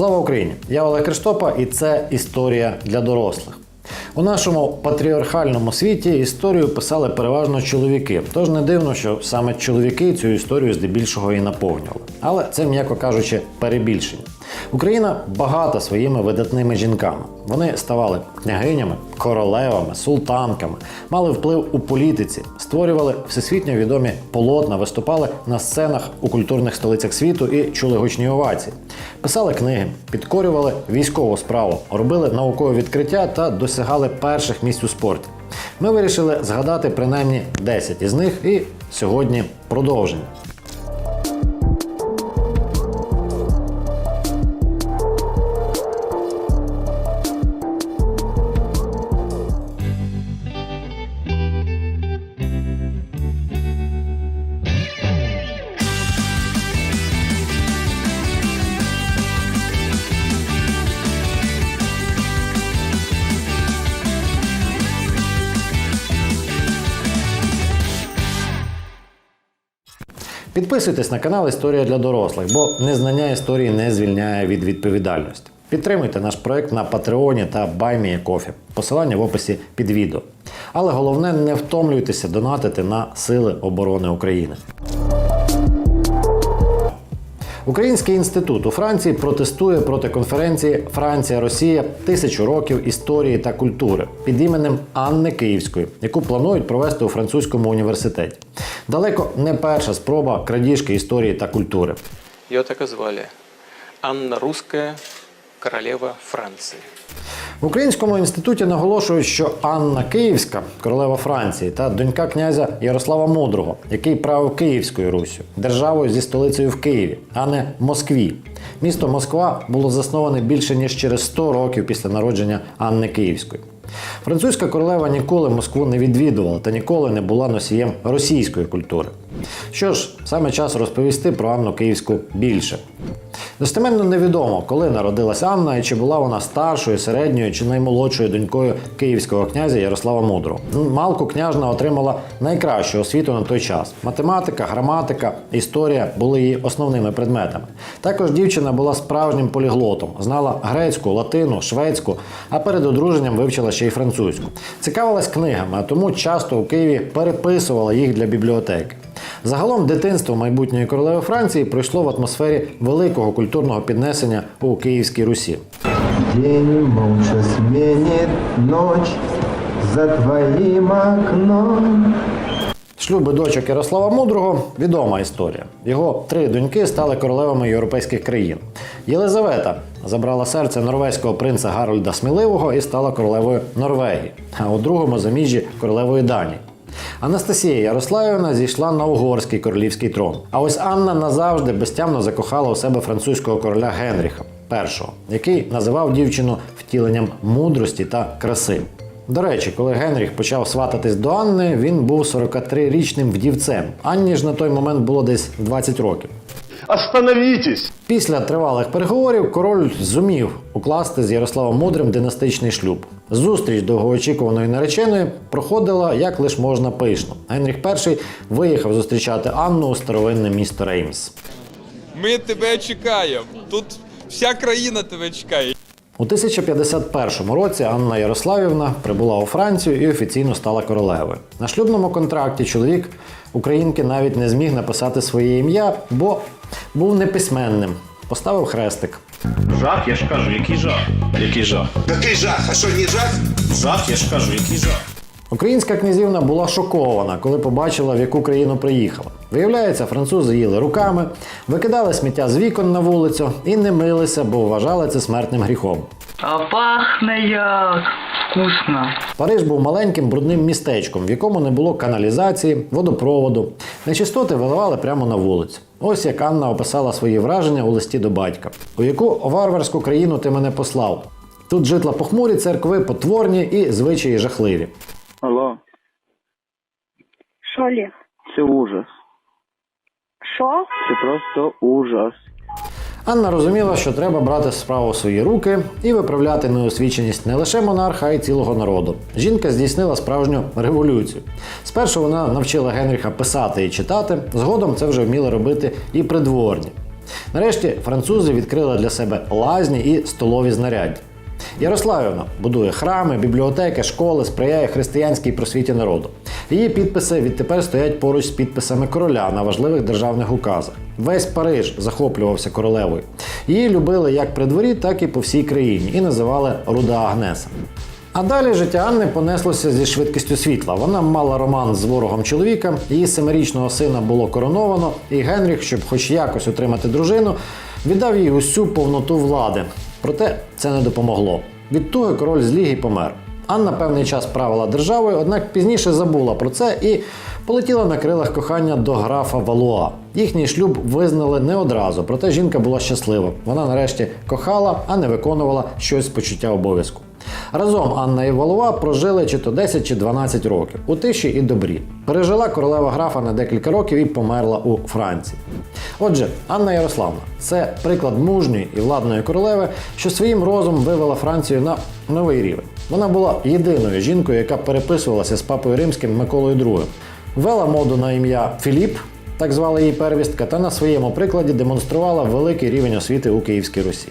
Слава Україні! Я Олег Криштопа, і це історія для дорослих. У нашому патріархальному світі історію писали переважно чоловіки. Тож не дивно, що саме чоловіки цю історію здебільшого і наповнювали. Але це, м'яко кажучи, перебільшення. Україна багата своїми видатними жінками. Вони ставали княгинями, королевами, султанками, мали вплив у політиці, створювали всесвітньо відомі полотна, виступали на сценах у культурних столицях світу і чули гучні овації. Писали книги, підкорювали військову справу, робили наукові відкриття та досягали перших місць у спорті. Ми вирішили згадати принаймні 10 із них і сьогодні продовження. Підписуйтесь на канал Історія для дорослих, бо незнання історії не звільняє від відповідальності. Підтримуйте наш проект на Патреоні та Кофі. Посилання в описі під відео. Але головне не втомлюйтеся донатити на Сили оборони України. Український інститут у Франції протестує проти конференції Франція Росія тисячу років історії та культури під іменем Анни Київської, яку планують провести у французькому університеті. Далеко не перша спроба крадіжки історії та культури. Його так і звали. Анна Руська королева Франции. В Українському інституті наголошують, що Анна Київська, королева Франції, та донька князя Ярослава Мудрого, який правив Київською Руссю, державою зі столицею в Києві, а не Москві. Місто Москва було засноване більше ніж через 100 років після народження Анни Київської. Французька королева ніколи Москву не відвідувала та ніколи не була носієм російської культури. Що ж, саме час розповісти про Анну Київську більше. Достеменно невідомо, коли народилась Анна і чи була вона старшою, середньою чи наймолодшою донькою київського князя Ярослава Мудрого. Ну, Малку княжна отримала найкращу освіту на той час: математика, граматика, історія були її основними предметами. Також дівчина була справжнім поліглотом, знала грецьку, латину, шведську, а перед одруженням вивчила ще й французьку. Цікавилась книгами, а тому часто у Києві переписувала їх для бібліотеки. Загалом дитинство майбутньої королеви Франції пройшло в атмосфері великого культурного піднесення у Київській Русі. День молча сменит ночь за твоим окном. Шлюби дочок Ярослава Мудрого відома історія. Його три доньки стали королевами європейських країн. Єлизавета забрала серце норвезького принца Гарольда Сміливого і стала королевою Норвегії, а у другому заміжжі королевою Данії. Анастасія Ярославівна зійшла на угорський королівський трон. А ось Анна назавжди безтямно закохала у себе французького короля Генріха І, який називав дівчину втіленням мудрості та краси. До речі, коли Генріх почав свататись до Анни, він був 43-річним вдівцем. Анні ж на той момент було десь 20 років. Остановитесь! Після тривалих переговорів король зумів укласти з Ярославом Мудрим династичний шлюб. Зустріч довгоочікуваної нареченої проходила як лиш можна пишно. Генріх І виїхав зустрічати Анну у старовинне місто Реймс. Ми тебе чекаємо. Тут вся країна тебе чекає. У 1051 році Анна Ярославівна прибула у Францію і офіційно стала королевою. На шлюбному контракті чоловік українки навіть не зміг написати своє ім'я, бо був неписьменним. Поставив хрестик. Жах, я ж кажу, який жах? Який жах? Який жах? А що, не жах? Жах, я ж кажу, який жах? Українська князівна була шокована, коли побачила, в яку країну приїхала. Виявляється, французи їли руками, викидали сміття з вікон на вулицю і не милися, бо вважали це смертним гріхом. А пахне як вкусно. Париж був маленьким брудним містечком, в якому не було каналізації, водопроводу. Нечистоти виливали прямо на вулицю. Ось як Анна описала свої враження у листі до батька. У яку варварську країну ти мене послав? Тут житла похмурі, церкви потворні і звичаї жахливі. Алло, Що, Олег? це ужас. Що? Це просто ужас. Анна розуміла, що треба брати справу в свої руки і виправляти неосвіченість не лише монарха, а й цілого народу. Жінка здійснила справжню революцію. Спершу вона навчила Генріха писати і читати, згодом це вже вміли робити і придворні. Нарешті французи відкрили для себе лазні і столові знаряддя. Ярославівна будує храми, бібліотеки, школи, сприяє християнській просвіті народу. Її підписи відтепер стоять поруч з підписами короля на важливих державних указах. Весь Париж захоплювався королевою. Її любили як при дворі, так і по всій країні і називали Руда Агнеса. А далі життя Анни понеслося зі швидкістю світла. Вона мала роман з ворогом чоловіка, її семирічного сина було короновано, і Генріх, щоб хоч якось отримати дружину, віддав їй усю повноту влади. Проте це не допомогло. Від туги король зліг і помер. Анна певний час правила державою, однак пізніше забула про це і полетіла на крилах кохання до графа Валуа. Їхній шлюб визнали не одразу, проте жінка була щаслива. Вона нарешті кохала, а не виконувала щось з почуття обов'язку. Разом Анна і Валуа прожили чи то 10 чи 12 років у тиші і добрі. Пережила королева графа на декілька років і померла у Франції. Отже, Анна Ярославна це приклад мужньої і владної королеви, що своїм розумом вивела Францію на новий рівень. Вона була єдиною жінкою, яка переписувалася з папою римським Миколою II. Вела моду на ім'я Філіп, так звала її первістка, та на своєму прикладі демонструвала великий рівень освіти у Київській Русі.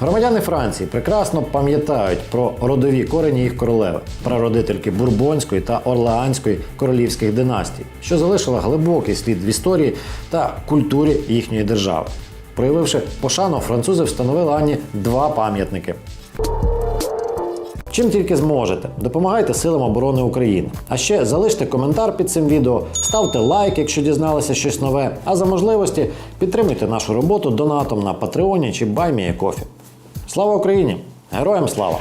Громадяни Франції прекрасно пам'ятають про родові корені їх королеви, прародительки Бурбонської та Орлеанської королівських династій, що залишила глибокий слід в історії та культурі їхньої держави. Проявивши пошану, французи встановили Анні два пам'ятники. Чим тільки зможете, допомагайте силам оборони України. А ще залиште коментар під цим відео, ставте лайк, якщо дізналися щось нове. А за можливості підтримуйте нашу роботу донатом на Патреоні чи Баймія Кофі. Слава Україні! Героям слава!